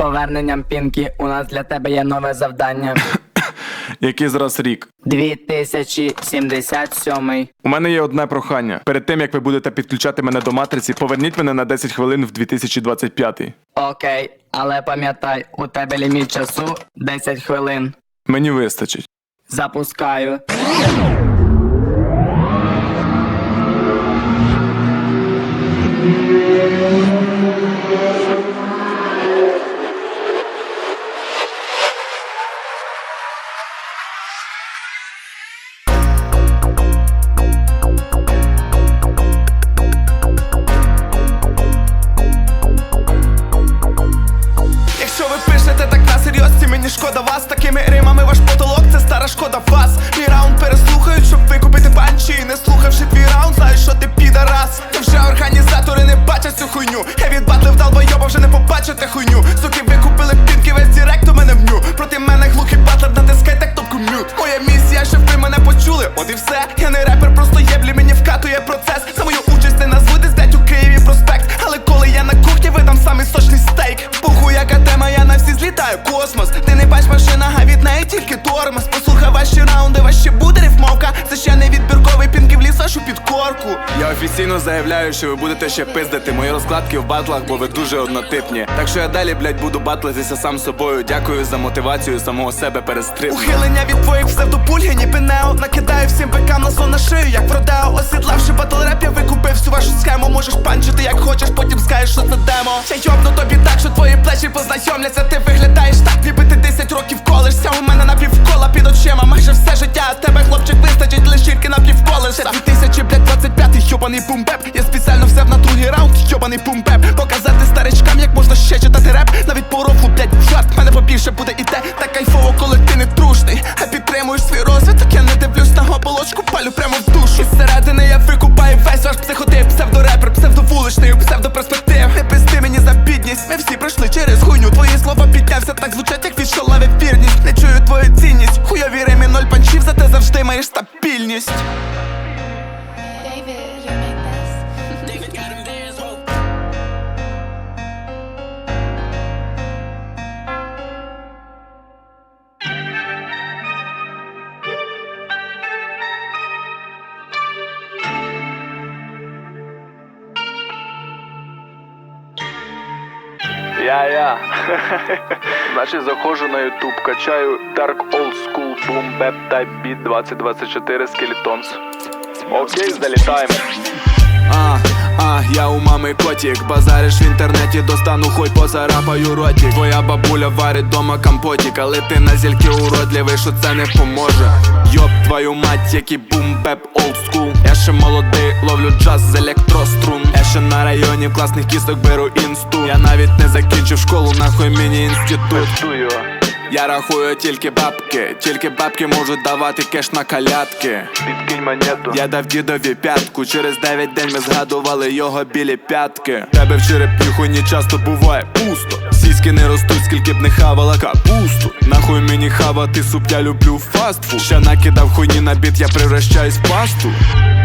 поверненням пінки. У нас для тебе є нове завдання. Який зараз рік? 2077. У мене є одне прохання. Перед тим як ви будете підключати мене до матриці, поверніть мене на 10 хвилин в 2025. Окей, але пам'ятай, у тебе ліміт часу 10 хвилин. Мені вистачить. Запускаю. Твій раунд, знаю, що ти підарас. Та вже організатори не бачать цю хуйню. Я від офіційно заявляю, що ви будете ще пиздити мої розкладки в батлах, бо ви дуже однотипні. Так що я далі, блядь, буду батлитися сам собою. Дякую за мотивацію самого себе перестриб. Ухилення від твоїх псевдопульги, ніби нео Накидаю всім бикам на сон на шию, як продео. Осідлавши батл я викупив всю вашу схему. Можеш панчити як хочеш, потім скажеш, що це демо. Я йобну тобі так, що твої плечі познайомляться. Ти виглядаєш так, ніби ти 10 років колишся. У мене напівкола під очима, майже все життя. А тебе хлопчик вистачить лишірки напівколеса 2025 йобаний бумбеп Я спеціально взяв на другий раунд, йобаний бумбеп Показати старичкам, як можна ще читати реп. Навіть по рофлу, блять, жарт, мене побільше буде і те. Так кайфово, коли ти не трушний А підтримуєш свій розвиток, я не дивлюсь на оболочку, палю прямо в душу. Зсередини я викупаю весь ваш психотип. Псевдорепер, псевдовуличний, псевдоперспектив Не пизди мені за бідність, ми всі пройшли через Я-я. Значить, заходжу на YouTube, качаю Dark Old School Boom Bap Type Beat 2024 Skeletons. Окей, залітаємо. А, а, я у мами котик. Базариш в інтернеті, достану хой позарапаю ротик. Твоя бабуля варить дома компотик Але ти на зільки уродливий, що це не поможе. Йоп, твою мать, який бум-беп олдскул Я ще молодий, ловлю джаз з електрострун. Я ще на районі в класних кісток беру інсту. Я навіть не закінчив школу, нахуй мені інститут я рахую тільки бабки, тільки бабки можуть давати кеш на калятки. Підкинь монету. Я дав дідові п'ятку, через 9 день ми згадували його білі п'ятки. Тебе в черепні хуйні часто буває пусто. Сіськи не ростуть, скільки б не хавала капусту. Нахуй мені хавати суп, я люблю фастфуд. Ще накидав хуйні на біт, я превращаюсь в пасту.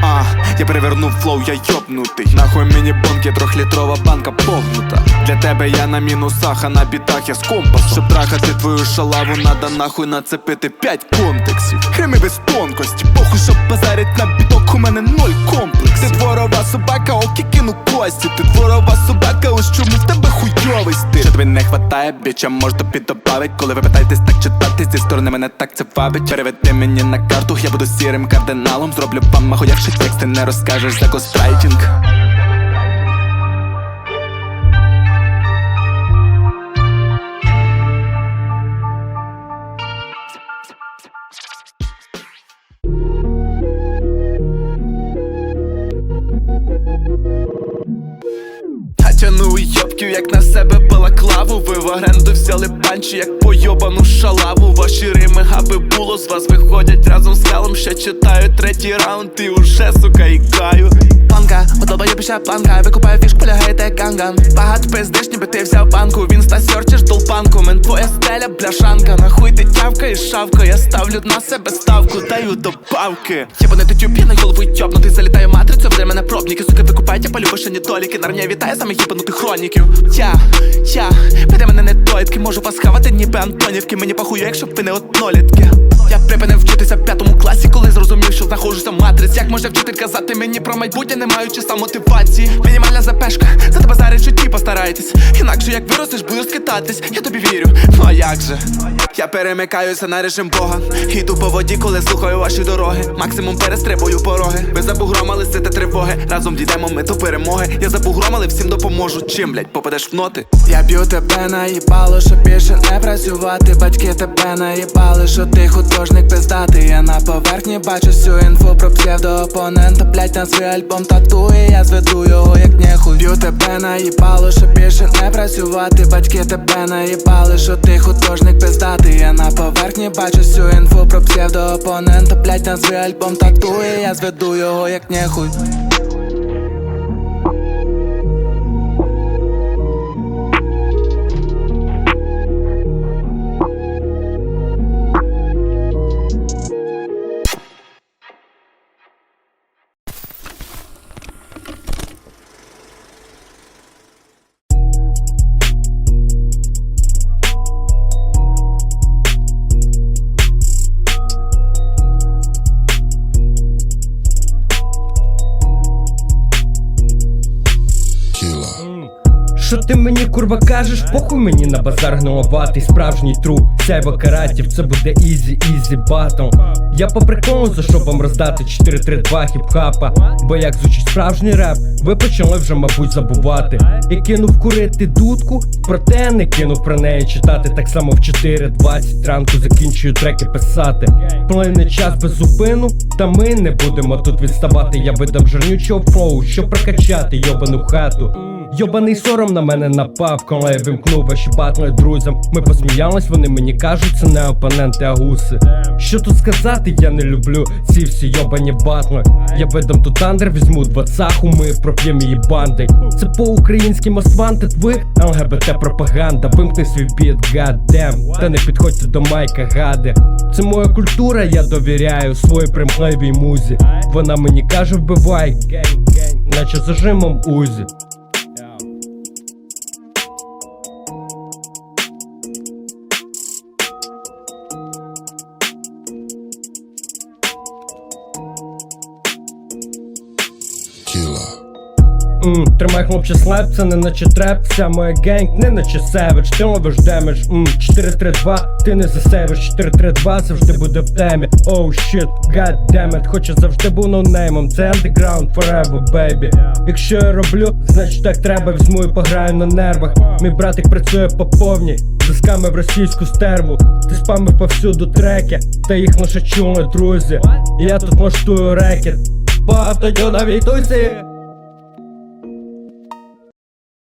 А, я перевернув флоу, я йобнутий. Нахуй мені бонки, трьохлітрова банка погнута. Для тебе я на мінусах, а на бітах я з компасом. Щоб трахати твою шалаву, надо нахуй нацепити п'ять контексів. Хрими без тонкості, похуй, щоб базарить на біток, у мене ноль комплекс. Ти дворова собака, окі кину кості. Ти дворова собака, ось чому в тебе хуйовий стиль. Що тобі не хватає, біча можна піддобавить. Коли ви питаєтесь так читати, зі сторони мене так це вабить. Переведи мені на карту, я буду сірим кардиналом. Зроблю вам махуявши тексти, не розкажеш за кострайтінг. Як на себе балаклаву Ви в оренду взяли панчі, як пойобану шалаву. Ваші рими габи було, з вас. Виходять разом з калом Ще читаю третій раунд. І уже сука ікаю Подобає планка Викупаю фішку, полягаєте як ганган. Багато пиздиш, ніби ти взяв банку. Він стерчиш долпанку Мен твоя стеля, бляшанка Нахуй ти тявка і шавка? Я ставлю на себе ставку, даю добавки Єбаний ти тюбі, на голову йобнутий Залітаю матрицю, веде мене пробники Суки викупають, я полюбу ще недоліки Нарня вітає саме їбанутих хроніків. Я, я, веде мене недоїдки Можу вас хавати, ніби Антонівки. Мені похую, якщо ви не однолітки. Я казати мені про майбутнє, не маючи сам мотивації Мінімальна запешка, за тебе зараз в житті постарайтесь. Інакше як виростеш, будеш скитатись, я тобі вірю, ну а як же? Я перемикаюся на режим Бога. Іду по воді, коли слухаю ваші дороги. Максимум перестрибую пороги. Ви за бугром, але сите тривоги. Разом дійдемо ми до перемоги. Я за бугром, але всім допоможу. Чим, блять, попадеш в ноти? Я б'ю тебе наїбало, щоб більше не працювати. Батьки тебе наїбали, що ти художник пиздатий. Я на поверхні бачу всю інфу про псевдоопонента Блять, на свій альбом татує, я зведу його як нехуй. Б'ю тебе наїбало, що більше не працювати. Батьки тебе наїбали, що ти художник пиздатий. Я на поверхні бачу всю інфу про псевдоопонента Блять, на свій альбом татує, я зведу його як нехуй Що ти мені курва кажеш? Похуй мені на базар гниловатий справжній тру. Сяйва каратів, це буде ізі, ізі батл. Я по приколу що вам роздати 4-3-2 хіп-хапа? Бо як звучить справжній реп, ви почали вже, мабуть, забувати. Я кинув курити дудку, проте не кинув про неї читати. Так само в 4.20 ранку закінчую треки писати. Плине час без зупину, та ми не будемо тут відставати. Я видам жирнючого флоу, щоб прокачати йобану хату Йобаний сором на мене напав, коли я вимкнув ваші батли друзям. Ми посміялись, вони мені кажуть, це не опоненти, а гуси. Що тут сказати, я не люблю ці всі йобані батли. Я видам тут андер, візьму двадцаху, ми проп'ємо її банди. Це по-українськи мосвантит ви ЛГБТ пропаганда. Вимкни свій біт, гаддем, та не підходьте до майка, гади. Це моя культура, я довіряю своїй примхливій музі. Вона мені каже, вбивай, наче зажимом узі. Тримай хлопче слайп, це не наче треп, вся моя генг, не наче севич, ти ловиш демедж, М, 4-3-2, ти не засейвиш, 4-3-2 завжди буде в темі. Оу щит, it, хоча завжди був ноунеймом, це underground forever, baby Якщо я роблю, значить так треба, візьму і пограю на нервах. Мій братик працює по повній, в російську стерву. Ти спамив повсюду треки, та їх лише чули, друзі. Я тут влаштую рекет. По автодю на вітусі